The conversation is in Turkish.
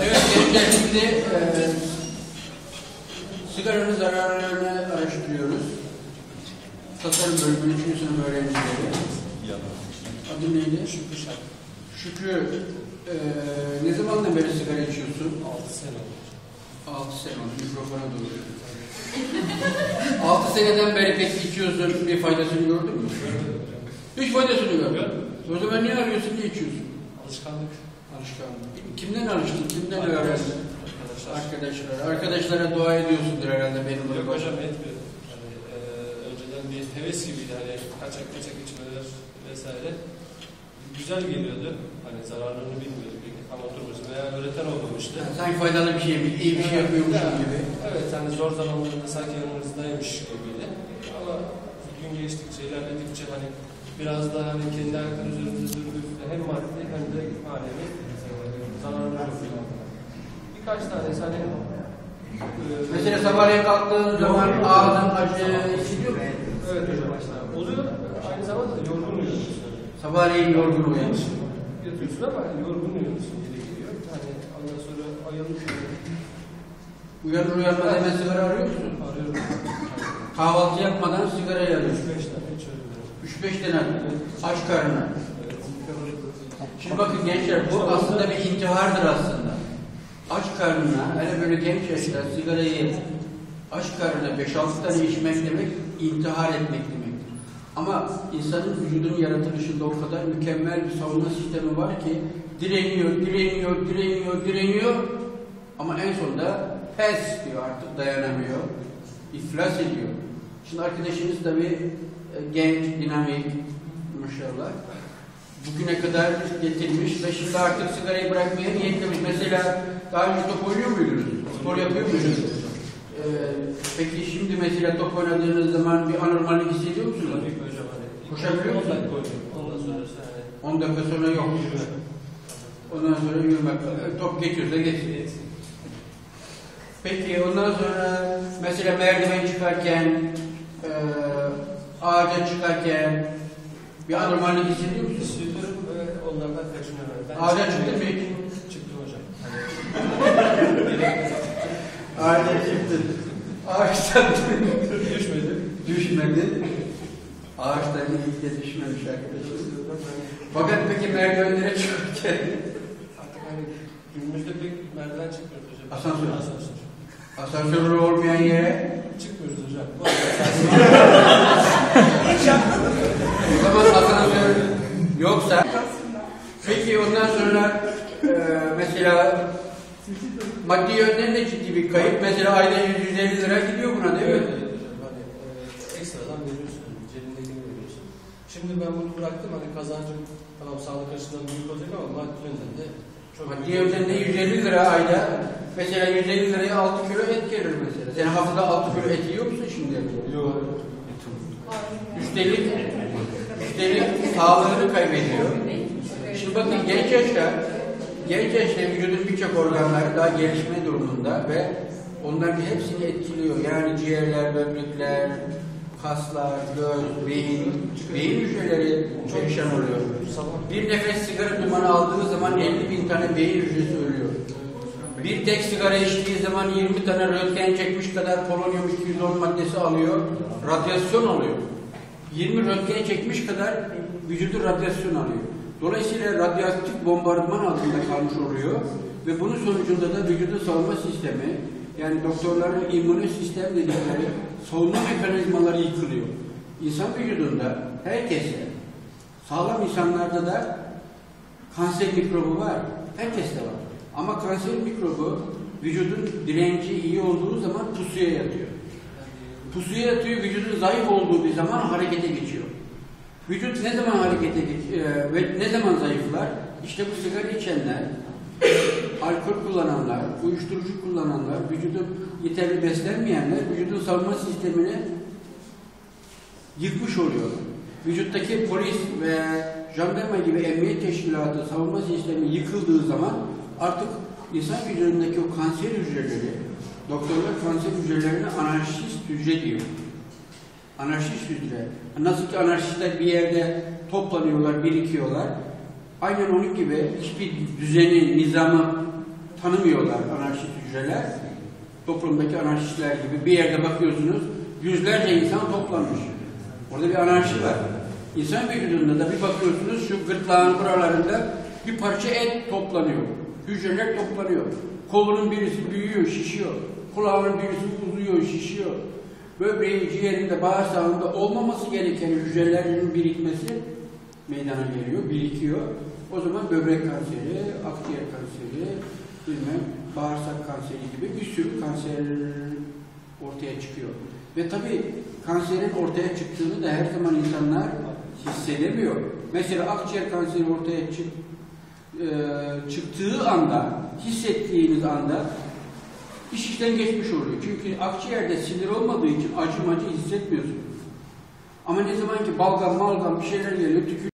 Evet gençler şimdi e, sigaranın zararlarını araştırıyoruz. Tasarım bölümünün 3. sınıf öğrencileri. Adın neydi? Şükrü Şarkı. Şükrü, e, ne zamandan beri sigara içiyorsun? 6 sene oldu. 6 sene oldu. Mikrofona doğru. 6 seneden beri peki içiyorsun, bir faydasını gördün mü? Hiç faydasını görmedin. O zaman niye arıyorsun, niye içiyorsun? Alışkanlık. Alışkanlık. Kimden alıştın, kimden öğrendin? Arkadaşlar. Arkadaşlar. Arkadaşlara dua ediyorsundur herhalde benim Yok hocam etmiyorum. Yani, e, önceden bir heves gibiydi hani kaçak kaçak içmeler vesaire. Güzel geliyordu. Hani zararlarını bilmiyorduk. Ama oturmuşuz veya öğreten olmamıştı. Yani sanki faydalı bir şey, iyi bir şey yapıyormuşum gibi. Evet hani zor zamanlarında sanki yanımızdaymış gibiydi. Ama gün geçtikçe, ilerledikçe hani biraz daha hani kendi ayakları üzerinde durduğumuzda hem maddi hem de manevi zararları oluyor. Birkaç tanesi hani e, Mesela sabahleyin kalktığın zaman ağzın acı hissediyor musun? Evet hocam. Oluyor. Aynı zamanda da yorgun uyuyorsun. Sabahleyin yorgun uyanırsın. Yatıyorsun ama hani yorgun uyuyorsun gibi geliyor. Hani ondan sonra ayılmış Uyanır uyanmaz hemen sigara arıyor musun? arıyorum. Kahvaltı yapmadan sigara yarıyor. 3-5 tane. 3-5 tane aç karnına. Şimdi bakın gençler bu aslında bir intihardır aslında. Aç karnına, hele böyle genç yaşta sigarayı aç karnına 5-6 tane içmek demek intihar etmek demektir. Ama insanın vücudunun yaratılışında o kadar mükemmel bir savunma sistemi var ki direniyor, direniyor, direniyor, direniyor ama en sonunda pes diyor artık dayanamıyor. iflas ediyor. Şimdi arkadaşınız tabii e, genç, dinamik maşallah bugüne kadar getirmiş ve şimdi artık sigarayı bırakmaya niyetlemiş. Mesela daha önce top oynuyor muydunuz? Spor yapıyor muydunuz? Ee, peki şimdi mesela top oynadığınız zaman bir anormallik hissediyor musunuz? Koşabiliyor musun? Ondan koyuyorum. Ondan sonra hani 10 dakika sonra yok. Ondan sonra yürümek. Top geçiyorsa geçsin. Peki ondan sonra mesela merdiven çıkarken, e, ağaca çıkarken bir anormallik hissediyor musun? hissediyorum ve onlardan kaçınıyorum. Ben Ağaca çıktın mı hiç? Çıktım hocam. Ağaca çıktın. Ağaçtan Düşmedi. düşmedi. Ağaçtan ilk de düşmemiş arkadaşlar. Fakat peki merdivenlere çıkarken Artık hani günümüzde pek merdiven çıkmıyoruz hocam. Asansör. Asansör. asansörü olmayan yere Çıkmıyoruz hocam. o zaman asansör yoksa peki ondan sonra e, mesela maddi yönden de ciddi bir kayıp. Mesela ayda 150 lira gidiyor buna değil Evet, mi? evet. Hani e, ekstradan veriyorsun. Cebindekini veriyorsun. Şimdi ben bunu bıraktım. Hani kazancım tamam sağlık açısından büyük olacak ama maddi yönden de çok Maddi yönden de 150 lira ayda mesela 150 liraya 6 kilo et gelir mesela. Sen haftada 6 kilo et yiyor musun şimdi? Yok. Üstelik, üstelik sağlığını kaybediyor. Şimdi bakın genç yaşta, genç yaşta vücudun birçok organları daha gelişme durumunda ve onların hepsini etkiliyor. Yani ciğerler, böbrekler, kaslar, göz, beyin, beyin hücreleri perişan oluyor. Bir nefes sigara dumanı aldığı zaman 50 bin tane beyin hücresi ölüyor. Bir tek sigara içtiği zaman 20 tane röntgen çekmiş kadar polonyum 210 maddesi alıyor, radyasyon alıyor. 20 röntgen çekmiş kadar vücudu radyasyon alıyor. Dolayısıyla radyoaktif bombardıman altında kalmış oluyor ve bunun sonucunda da vücudun savunma sistemi yani doktorların immün sistem dedikleri savunma mekanizmaları yıkılıyor. İnsan vücudunda herkese sağlam insanlarda da kanser mikrobu var. Herkeste var. Ama kanser mikrobu vücudun direnci iyi olduğu zaman pusuya yatıyor. Pusuya yatıyor, vücudun zayıf olduğu bir zaman harekete geçiyor. Vücut ne zaman harekete geç e, ve ne zaman zayıflar? İşte bu sigara içenler, alkol kullananlar, uyuşturucu kullananlar, vücudu yeterli beslenmeyenler vücudun savunma sistemini yıkmış oluyor. Vücuttaki polis ve jandarma gibi emniyet teşkilatı savunma sistemi yıkıldığı zaman artık insan vücudundaki o kanser hücreleri, doktorlar kanser hücrelerine anarşist hücre diyor. Anarşist hücre. Nasıl ki anarşistler bir yerde toplanıyorlar, birikiyorlar. Aynen onun gibi hiçbir düzeni, nizamı tanımıyorlar anarşist hücreler. Toplumdaki anarşistler gibi bir yerde bakıyorsunuz yüzlerce insan toplanmış. Orada bir anarşi var. İnsan vücudunda da bir bakıyorsunuz şu gırtlağın buralarında bir parça et toplanıyor. Hücreler toplanıyor. Kolunun birisi büyüyor, şişiyor. Kulağının birisi uzuyor, şişiyor. Böbreğin, ciğerinde, bağırsağında olmaması gereken hücrelerin birikmesi meydana geliyor, birikiyor. O zaman böbrek kanseri, akciğer kanseri, bilmem bağırsak kanseri gibi bir sürü kanser ortaya çıkıyor. Ve tabii kanserin ortaya çıktığını da her zaman insanlar hissedemiyor. Mesela akciğer kanseri ortaya çık, e, çıktığı anda, hissettiğiniz anda iş işten geçmiş oluyor. Çünkü akciğerde sinir olmadığı için acı macı hissetmiyorsunuz. Ama ne zaman ki balgam malgam bir şeyler geliyor, tükürüyor.